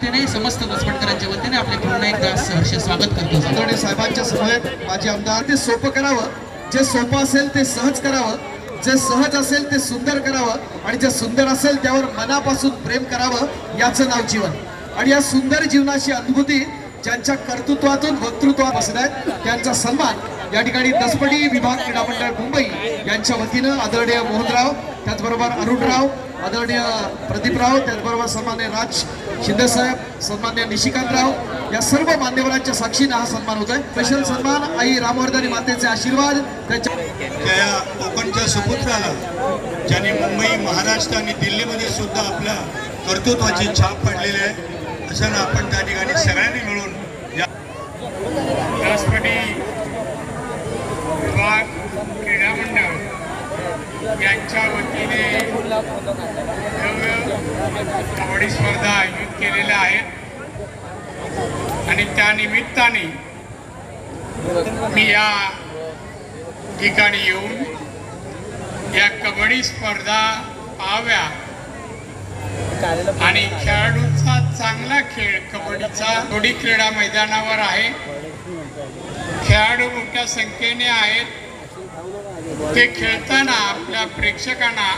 त्याने समस्त दसवटकरांच्या वतीने आपले पूर्ण एकदा सहर्ष स्वागत करतो. आदरणीय साहेबांच्या समवेत माझे आमदार ते सोपं करावं जे सोपं असेल ते सहज करावं जे सहज असेल ते सुंदर करावं आणि जे सुंदर असेल त्यावर मनापासून प्रेम करावं याचं नाव जीवन. आणि या सुंदर जीवनाची अनुभूती ज्यांच्या कर्तृत्वातून वक्तृत्वापासून बसत आहेत त्यांचा सन्मान या ठिकाणी दसपटी विभाग क्रीडा मंडळ मुंबई यांच्या वतीनं आदरणीय मोहनराव त्याचबरोबर अरुणराव आदरणीय प्रदीपराव त्याचबरोबर सन्मान्य राज शिंदेसाहेब सन्मान्य निशिकांतराव या सर्व मान्यवरांच्या साक्षीनं हा सन्मान होत आहे स्पेशल सन्मान आई रामवर्धनी मातेचे आशीर्वाद त्याच्या त्या कोकणच्या सुपुत्राला ज्याने मुंबई महाराष्ट्र आणि दिल्लीमध्ये सुद्धा आपल्या कर्तृत्वाची छाप पडलेली आहे अशानं आपण त्या ठिकाणी सगळ्यांनी मिळून या राष्ट्रपती विभाग क्रीडा मंडळ यांच्या वतीने कबड्डी स्पर्धा आयोजित केलेल्या आहेत. आणि त्या निमित्ताने मी या ठिकाणी येऊन या कबड्डी स्पर्धा पाहाव्या आणि असा चांगला खेळ कबड्डीचा. थोडी क्रीडा मैदानावर आहे. खेळाडू मोठ्या संख्येने आहेत. ते खेळताना आपल्या प्रेक्षकांना